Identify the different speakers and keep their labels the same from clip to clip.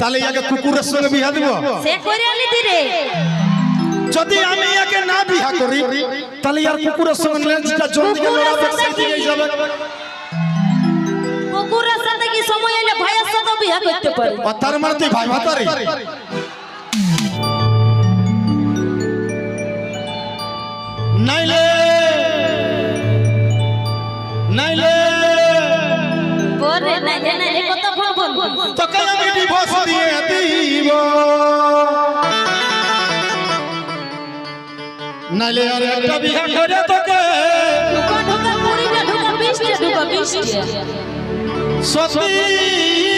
Speaker 1: তাহলে ইয়াকে কুকুরের সঙ্গে বিয়া দিব?
Speaker 2: সে করে আলি দিরে
Speaker 1: যদি আমি ইয়াকে না বিয়া করি তাহলে ইয়ার কুকুরের সঙ্গে লেন্সটা জলদি গেল দিকে যাবে।
Speaker 2: কুকুরের সাথে কি সময় এলে ভাইয়ের সাথে বিয়া করতে পারে?
Speaker 1: আর তার মানে তুই ভাই ভাতারে? নাইলে তোকে আমি ডিভোর্স দিয়ে দিব নালে আর একটা বিয়া করে তোকে
Speaker 2: ঢুকা ঢুকা পুরিটা ঢুকা বিশটা ঢুকা বিশটা
Speaker 1: সতী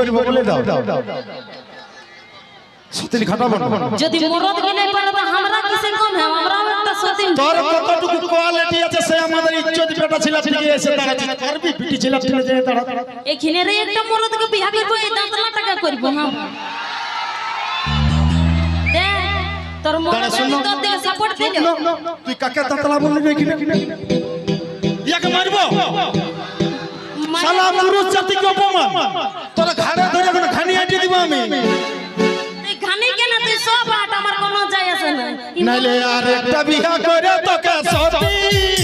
Speaker 1: করব বলে দাও। সত্যি খাটাবো
Speaker 2: যদি মরদ গেলে পারে তো আমরা কিসে কম है আমরা একটা সতীন।
Speaker 1: তোর কতটুকু কোয়ালিটি আছে সে আমাদের ইজ্জত বেটা ছিল ঠিক এসে দাঁড়াচ্ছে করবি পিটি ছিল ঠিক যে দাঁড়া
Speaker 2: এখানে রে একটা মরদকে বিয়া করব এই দাঁতলা টাকা করব হ্যাঁ? তোর মরদ তো সাপোর্ট দে
Speaker 1: তুই কাকে তাতলা বলবি এখানে? শালা পুরুষ জাতিকে অপমান। তোর ঘাড়ে ধরে এখন খানি আটি দিব আমি।
Speaker 2: এই খানি কেন তুই সব আট? আমার কোনো যায় আসে না।
Speaker 1: নাইলে আর একটা বিয়া করে তোকে সতীন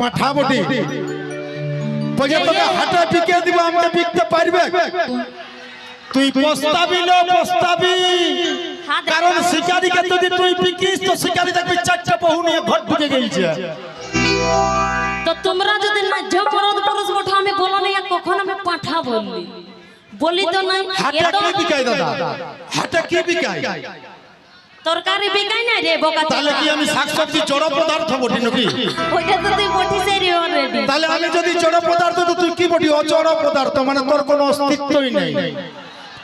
Speaker 1: পাঠা বটি বলছে তোকে হাটে বিকে দিব আমাকে বিকতে পারবে? তুই প্রস্তাবি লো প্রস্তাবি
Speaker 2: হাত
Speaker 1: কারণ শিকারীকে যদি তুই বিকিস তো শিকারী দেখবি চারটে বহু নিয়ে ঘর ঢুকে গেছে
Speaker 2: তো তোমরা যদি না ঝমরদ পুরুষ বঠা আমি বলো না কখন আমি পাঠা বললি বলি তো নাই
Speaker 1: হাটে কি বিকাই দাদা? হাটে কি বিকাই
Speaker 2: তরকারি বিকাই না রে বোকা
Speaker 1: তাহলে কি আমি শাকসবজি জড় পদার্থ বটি নাকি?
Speaker 2: ওইটা তো তুই বটি সেরি অলরেডি
Speaker 1: তাহলে আমি যদি জড় পদার্থ তো তুই কি বটি? অজড় পদার্থ মানে তোর কোনো অস্তিত্বই নেই।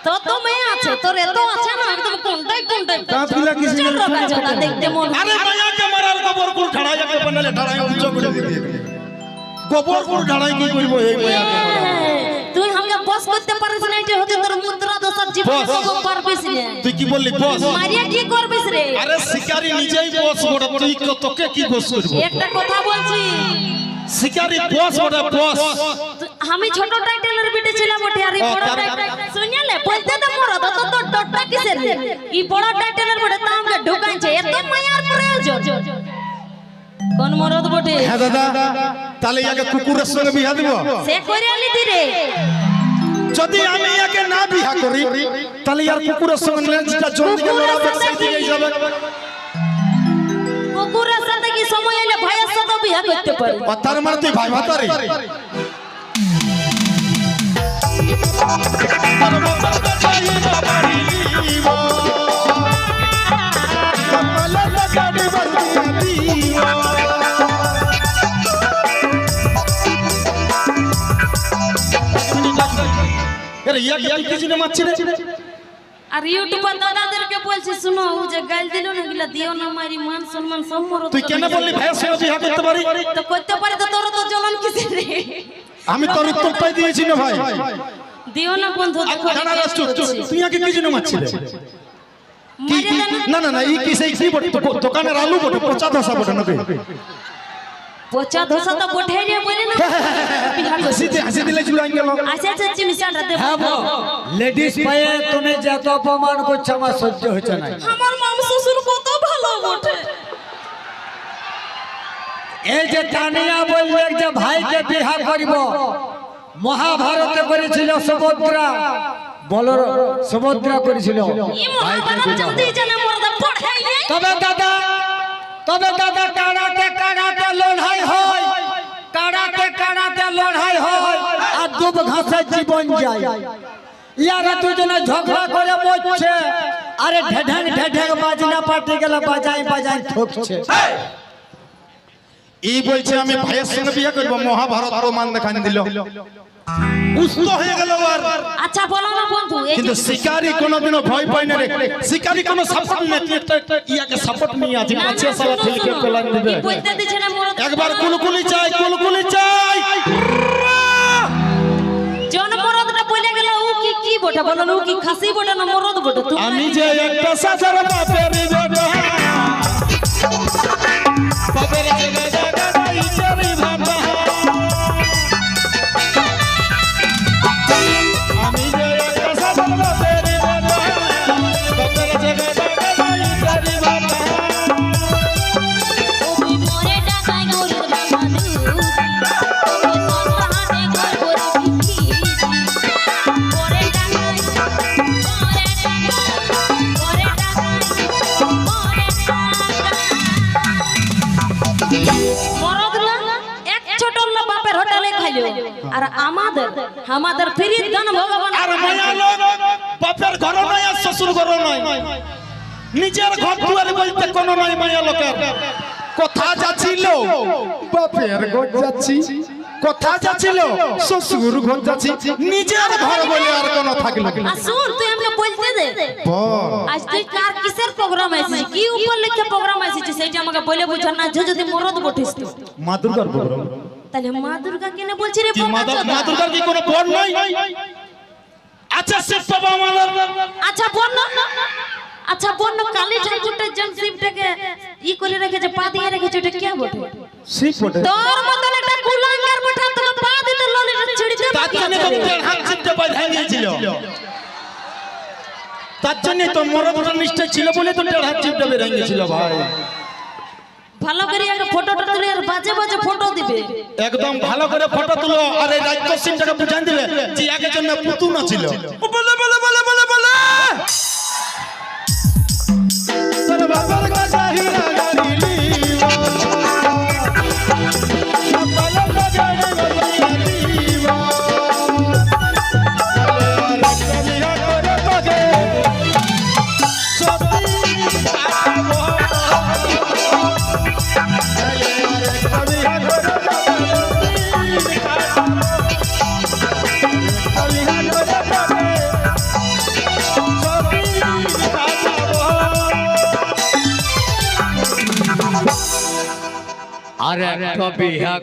Speaker 2: তো তো মেয়ে আছে তোর এত আছে না একদম কোনটাই কোনটাই
Speaker 1: দাঁতগুলা কি
Speaker 2: রোগা দেখতে মন
Speaker 1: আরে মায়াকে মারার গোবর কুল ঢাড়াই আগে বানালে ঢাড়াই উচ্চ করে দিতে গোবর কুল ঢাড়াই কি করব এই মায়াকে
Speaker 2: তুই আমাকে বস করতে পারিস না এটা হচ্ছে দোষার জীবন
Speaker 1: বস।
Speaker 2: সব পারবিস না।
Speaker 1: তুই কি বললি? বস
Speaker 2: মারিয়া কি করবিস রে?
Speaker 1: আরে শিকারি নিজেই বস বড় তুই ক- তোকে কি বস করব?
Speaker 2: একটা কথা বলছি।
Speaker 1: শিকারি বস বড় বস।
Speaker 2: তু- আমি ছোট টাইটেলের বিটে ছিলাম ওঠে আর এই
Speaker 1: ও,
Speaker 2: বড়
Speaker 1: তার-
Speaker 2: টাইটেল শুনিলে বলতে তো মোরা তো তো ডটটা কিসের রে? এই বড় টাইটেলের বিটে তো আমাকে ঢুকাইছে এত মায়ার প্রয়োজন। কোন মরদ বটে?
Speaker 1: হ্যাঁ দাদা। তাহলে ইয়াকে কুকুরের সঙ্গে বিয়া দিব?
Speaker 2: সে করে আলি দিরে
Speaker 1: যদি আমি একে না বিহা করি তাহলে আর কুকুরের সঙ্গে লেন্সটা জলদি গেল যাবে।
Speaker 2: কুকুরের সাথে কি সময় এলে ভাইয়ের সাথে বিহা করতে পারে?
Speaker 1: তার মানে তুই ভাই ভাতারে? আরে কি জন্য রে।
Speaker 2: আর ইউটিউবার দাদাদেরকে বলছি শুনো ও যে গাল দিল না গিলা দিও না মারি মান সম্মান
Speaker 1: তুই কেন বললি ভাইয়ের সঙ্গে বিয়া করতে পারি?
Speaker 2: তো করতে পারে তো তোর তো জ্বলন কিসের রে?
Speaker 1: আমি তোর উত্তরটাই দিয়েছি না ভাই।
Speaker 2: দিও না বন্ধু দেখো।
Speaker 1: তুই আগে কি জন্য মারছিলে না না। না এই কি সেই কি বটে? তো- দোকানের আলু বটে পচা ধসা বটে নাকি?
Speaker 2: পচা ধোসা তো বঠে রে বলে না।
Speaker 1: হাসিতে হাসি দিলে চুলাইন
Speaker 2: আচ্ছা আচ্ছা চিমিচাটা দে
Speaker 3: হ্যাঁ বো লেডিস পায়ে তুমি যত অপমান করছ আমার সহ্য হচ্ছে না।
Speaker 2: আমার মাম শ্বশুর কত ভালো বটে।
Speaker 3: এই যে তানিয়া বললে যে ভাইকে বিবাহ করিব মহাভারতে করেছিল সুভদ্রা। বল সুভদ্রা করেছিল। তবে দাদা তবে দাদা কারাতে কারাতে লড়াই হয়। কারাতে কারাতে লড়াই হয় আর দুব ঘাসে জীবন যায়। ইয়ারা দুজনে ঝগড়া করে মরছে। আরে ঢেঢেং ঢেঢেং বাজনা পার্টি গেলে বাজাই বাজাই ঠকছে।
Speaker 1: এই বলছে আমি ভাইয়ের সঙ্গে বিয়ে করব মহাভারত প্রমাণ দেখান দিল। উস্ত হয়ে গেল আর
Speaker 2: আচ্ছা বলো না বন্ধু
Speaker 1: কিন্তু শিকারি কোনোদিনও ভয় পায় না রে। শিকারি কোনো সাপোর্ট ইয়াকে সাপোর্ট নিয়ে সালা। পেলান দিবে। একবার কুলকুলি চাই কুলকুলি চাই।
Speaker 2: বলে গেল ও কি কি বটে? বলো ও কি খাসি বটে না মরদ বটে?
Speaker 1: আমি যে একটা সাজার বাপের বেটা।
Speaker 2: Pereira, Pereira, Pereira. আমাদের আমাদের গান ভগবান
Speaker 1: আর মায়া লোক বাপের ঘর নয় আর শ্বশুর ঘর নয়। নিজের ঘর দুয়ারে বলতে কোনো নয় মায়া লোকের। কোথা যাচ্ছিল বাপের ঘর যাচ্ছি। কোথা যাচ্ছিল শ্বশুর ঘর যাচ্ছি। নিজের ঘর বলে আর কোনো থাকল না।
Speaker 2: আর শুন তুই আমাকে বলতে দে। আজ তুই কার কিসের প্রোগ্রাম আইছিস? কি উপর লিখে প্রোগ্রাম আইছিস? সেইটা আমাকে বলে না যদি মরদ বটিস তো।
Speaker 1: মা দুর্গার প্রোগ্রাম
Speaker 2: তাহলে মা দুর্গা কেনে বলছি রে
Speaker 1: মা? দুর্গার কি কোনো বর নাই? আচ্ছা শিব বাবা আমাদের।
Speaker 2: আচ্ছা বন্য আচ্ছা বন্য কালী ঠাকুরটা জন শিবটাকে ই করে রেখেছে পা দিয়ে রেখেছে ওটা কে বটে?
Speaker 1: শিব বটে।
Speaker 2: তোর মতন একটা কুলাঙ্গার বটে তোকে পা দিতে ললিটা ছিড়তে
Speaker 1: তার জন্য তো হাত বাঁধাই দিয়েছিল। তার জন্য তো মরদটা নিষ্ঠা ছিল বলে তো হাত বেরিয়ে গেছিল ভাই।
Speaker 2: ভালো করে একটা ফটোটা তুলে আর বাজে বাজে ফটো দিবে।
Speaker 1: একদম ভালো করে ফটো তুলো আর এই রাজ্য সিংটাকে বুঝান দিবে যে আগে জন্য পুতুন ছিল বলে বলে বলে বলে বলে! তোর বাবার কথা হীরা
Speaker 3: একটা বিহা